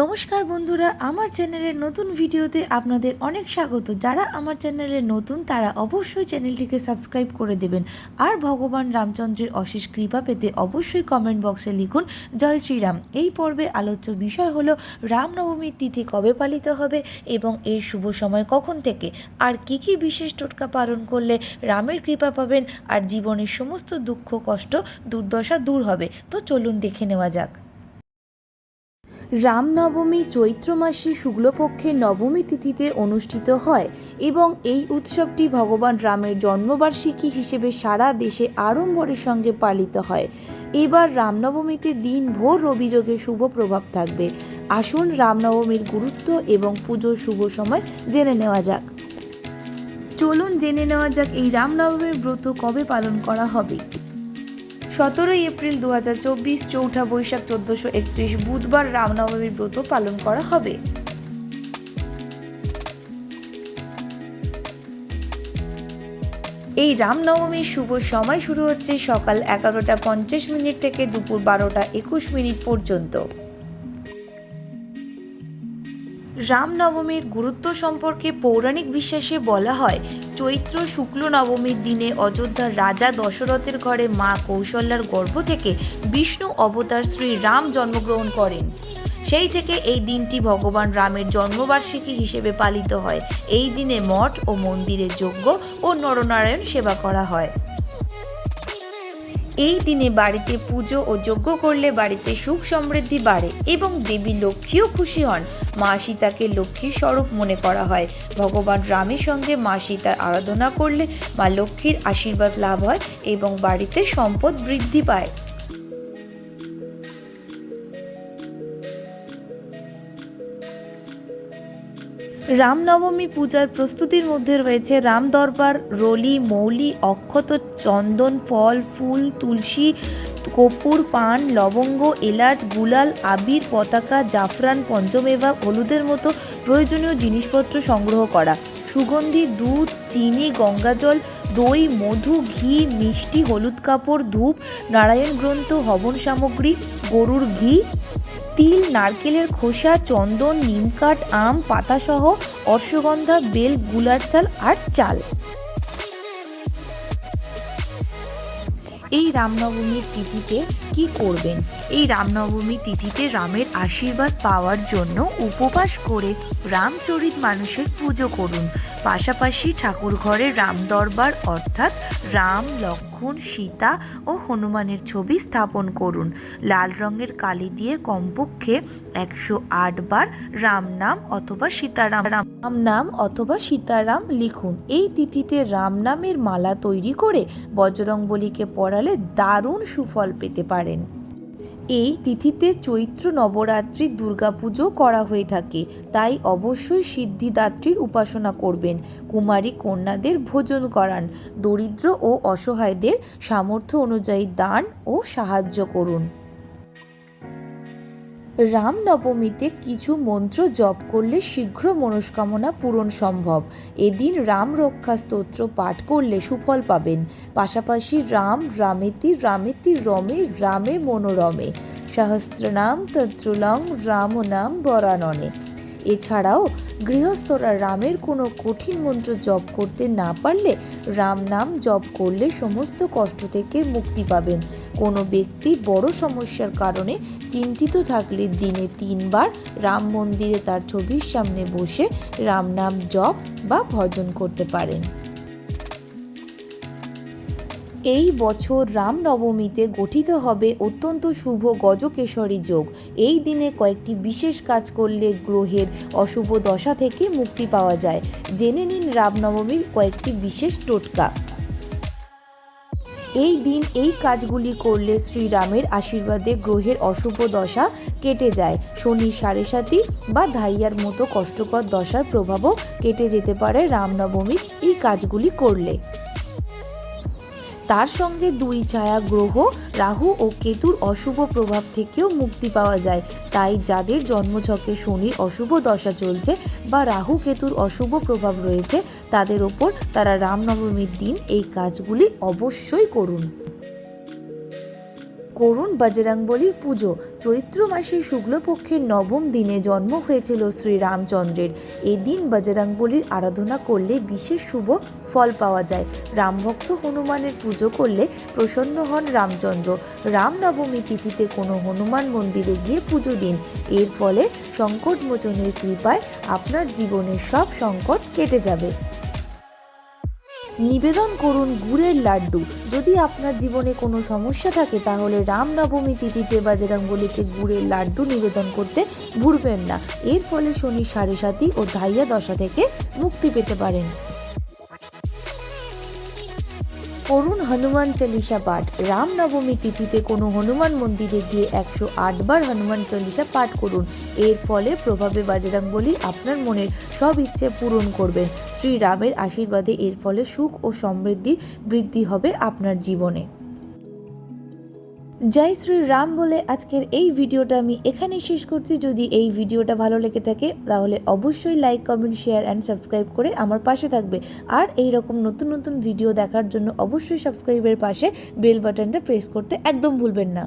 নমস্কার বন্ধুরা, আমার চ্যানেলের নতুন ভিডিওতে আপনাদের অনেক স্বাগত। যারা আমার চ্যানেলে নতুন, তারা অবশ্যই চ্যানেলটিকে সাবস্ক্রাইব করে দেবেন। আর ভগবান রামচন্দ্রের অশেষ কৃপা পেতে অবশ্যই কমেন্ট বক্সে লিখুন, জয় শ্রীরাম। এই পর্বে আলোচ্য বিষয় হলো, রামনবমীর তিথি কবে পালিত হবে এবং এর শুভ সময় কখন থেকে? আর কি কি বিশেষ টোটকা পালন করলে রামের কৃপা পাবেন? আর জীবনের সমস্ত দুঃখ, কষ্ট, দুর্দশা দূর হবে। তো চলুন দেখে নেওয়া যাক। রামনবমী চৈত্র মাসে শুক্লপক্ষের নবমী তিথিতে অনুষ্ঠিত হয় এবং এই উৎসবটি ভগবান রামের জন্মবার্ষিকী হিসেবে সারা দেশে আড়ম্বরের সঙ্গে পালিত হয়। এবার রামনবমীতে দিন ভোর রবিযোগে শুভ প্রভাব থাকবে। আসুন রামনবমীর গুরুত্ব এবং পুজোর শুভ সময় জেনে নেওয়া যাক। চলুন জেনে নেওয়া যাক এই রামনবমীর ব্রত কবে পালন করা হবে। সতেরোই এপ্রিল দু হাজার চব্বিশ চৌঠা বৈশাখ চোদ্দশো একত্রিশ বুধবার রামনবমীর ব্রত পালন করা হবে। এই রামনবমীর শুভ সময় শুরু হচ্ছে সকাল এগারোটা পঞ্চাশ মিনিট থেকে দুপুর বারোটা একুশ মিনিট পর্যন্ত। রামনবমীর গুরুত্ব সম্পর্কে পৌরাণিক বিশ্বাসে বলা হয়, চৈত্র শুক্ল নবমীর দিনে অযোধ্যার রাজা দশরথের ঘরে মা কৌশল্যার গর্ভ থেকে বিষ্ণু অবতার শ্রী রাম জন্মগ্রহণ করেন। সেই থেকে এই দিনটি ভগবান রামের জন্মবার্ষিকী হিসেবে পালিত হয়। এই দিনে মঠ ও মন্দিরে যজ্ঞ ও নরনারায়ণ সেবা করা হয়। এই দিনে বাড়িতে পুজো ও যজ্ঞ করলে বাড়িতে সুখ সমৃদ্ধি বাড়ে এবং দেবী লক্ষ্মীও খুশি হন। মা সীতাকে লক্ষ্মীর স্বরূপ মনে করা হয়। ভগবান রামের সঙ্গে মা সীতার আরাধনা করলে মা লক্ষ্মীর আশীর্বাদ লাভ হয় এবং বাড়িতে সম্পদ বৃদ্ধি পায়। রামনবমী পূজার প্রস্তুতির মধ্যে রয়েছে রাম দরবার, রলি, মৌলি, অক্ষত, চন্দন, ফল, ফুল, তুলসী, কপুর, পান, লবঙ্গ, এলাচ, গুলাল, আবির, পতাকা, জাফরান পঞ্চমেভা হলুদের মতো প্রয়োজনীয় জিনিসপত্র সংগ্রহ করা। সুগন্ধি, দুধ, চিনি, গঙ্গাজল, দই, মধু, ঘি, মিষ্টি, হলুদ কাপড়, ধূপ, নারায়ণ গ্রন্থ, হবন সামগ্রী, গরুর ঘি তিল, নারকেলের খোসা, চন্দন নিমকাঠ আম, পাতাসহ অশ্বগন্ধা, বেল, গুলার চাল আর চাল। এই রামনবমীর তিথিতে কি করবেন? এই রামনবমী তিথিতে রামের আশীর্বাদ পাওয়ার জন্য উপবাস করে রামচরিত মানুষের পুজো করুন। পাশাপাশি ঠাকুর ঘরে রাম দরবার, অর্থাৎ রাম লক্ষ্মণ সীতা ও হনুমানের ছবি স্থাপন করুন। লাল রঙের কালি দিয়ে কমপক্ষে একশো আট বার রাম নাম অথবা সীতারাম রাম নাম অথবা সীতারাম লিখুন। এই তিথিতে রাম নামের মালা তৈরি করে বজরংবলীকে পড়ালে দারুণ সুফল পেতে পারেন। এই তিথিতে চৈত্র নবরাত্রি দুর্গাপুজো করা হয়ে থাকে। তাই অবশ্যই সিদ্ধিদাত্রীর উপাসনা করবেন। কুমারী কন্যাদের ভোজন করান। দরিদ্র ও অসহায়দের সামর্থ্য অনুযায়ী দান ও সাহায্য করুন। রামনবমীতে কিছু মন্ত্র জপ করলে শীঘ্র মনস্কামনা পূরণ সম্ভব। এদিন রাম রক্ষা স্তোত্র পাঠ করলে সুফল পাবেন। পাশাপাশি রাম রামেতি রামেতি রমে রামে মনোরমে। সহস্রনাম তত্রুলং রাম নাম বরাননে। এছাড়াও গৃহস্থরা রামের কোনো কঠিন মন্ত্র জপ করতে না পারলে রাম নাম জপ করলে সমস্ত কষ্ট থেকে মুক্তি পাবেন। কোনো ব্যক্তি বড় সমস্যার কারণে চিন্তিত থাকলে দিনে তিনবার রাম মন্দিরে তার ছবির সামনে বসে রাম নাম জপ বা ভজন করতে পারেন। এই বছর রামনবমীতে গঠিত হবে অত্যন্ত শুভ গজকেশরী যোগ। এই দিনে কয়েকটি বিশেষ কাজ করলে গ্রহের অশুভ দশা থেকে মুক্তি পাওয়া যায়। জেনে নিন রামনবমীর কয়েকটি বিশেষ টোটকা। এই দিন এই কাজগুলি করলে শ্রীরামের আশীর্বাদে গ্রহের অশুভ দশা কেটে যায়। শনি সাড়ে সাতি বা ধাইয়ার মতো কষ্টকর দশার প্রভাবও কেটে যেতে পারে রামনবমীর এই কাজগুলি করলে। তার সঙ্গে দুই ছায়া গ্রহ, রাহু ও কেতুর অশুভ প্রভাব থেকেও মুক্তি পাওয়া যায়। তাই যাদের জন্মছকে শনির অশুভ দশা চলছে বা রাহু কেতুর অশুভ প্রভাব রয়েছে, তাদের ওপর তারা রামনবমীর দিন এই কাজগুলি অবশ্যই করুন। করুণ বজরংবলির পুজো। চৈত্র মাসের শুক্লপক্ষের নবম দিনে জন্ম হয়েছিল শ্রী রামচন্দ্রের এদিন বজরংবলির আরাধনা করলে বিশেষ শুভ ফল পাওয়া যায়। রামভক্ত হনুমানের পুজো করলে প্রসন্ন হন রামচন্দ্র। রামনবমী তিথিতে কোনো হনুমান মন্দিরে গিয়ে পুজো দিন। এর ফলে সংকট মোচনের কৃপায় আপনার জীবনের সব সংকট কেটে যাবে। নিবেদন করুন গুড়ের লাড্ডু। যদি আপনার জীবনে কোনো সমস্যা থাকে, তাহলে রামনবমী তিথিতে বাজরাঙ্গলিকে গুড়ের লাড্ডু নিবেদন করতে ভুলবেন না। এর ফলে শনি সাড়ে সাতি ও ধাইয়া দশা থেকে মুক্তি পেতে পারেন। করুন হনুমান চল্লিশা পাঠ। রামনবমী তিথিতে কোনো হনুমান মন্দিরে গিয়ে একশো আটবার হনুমান চল্লিশা পাঠ করুন। এর ফলে প্রভাবে বাজরাঙ্গলি আপনার মনের সব ইচ্ছে পূরণ করবেন শ্রীরামের আশীর্বাদে এর ফলে সুখ ও সমৃদ্ধি বৃদ্ধি হবে আপনার জীবনে। জয় শ্রী রাম বলে আজকের এই ভিডিওটা আমি এখানেই শেষ করছি। যদি এই ভিডিওটা ভালো লেগে থাকে, তাহলে অবশ্যই like comment share and subscribe করে আমার পাশে থাকবে। আর এই রকম নতুন নতুন ভিডিও দেখার জন্য অবশ্যই সাবস্ক্রাইবের পাশে বেল বাটনটা প্রেস করতে একদম ভুলবেন না।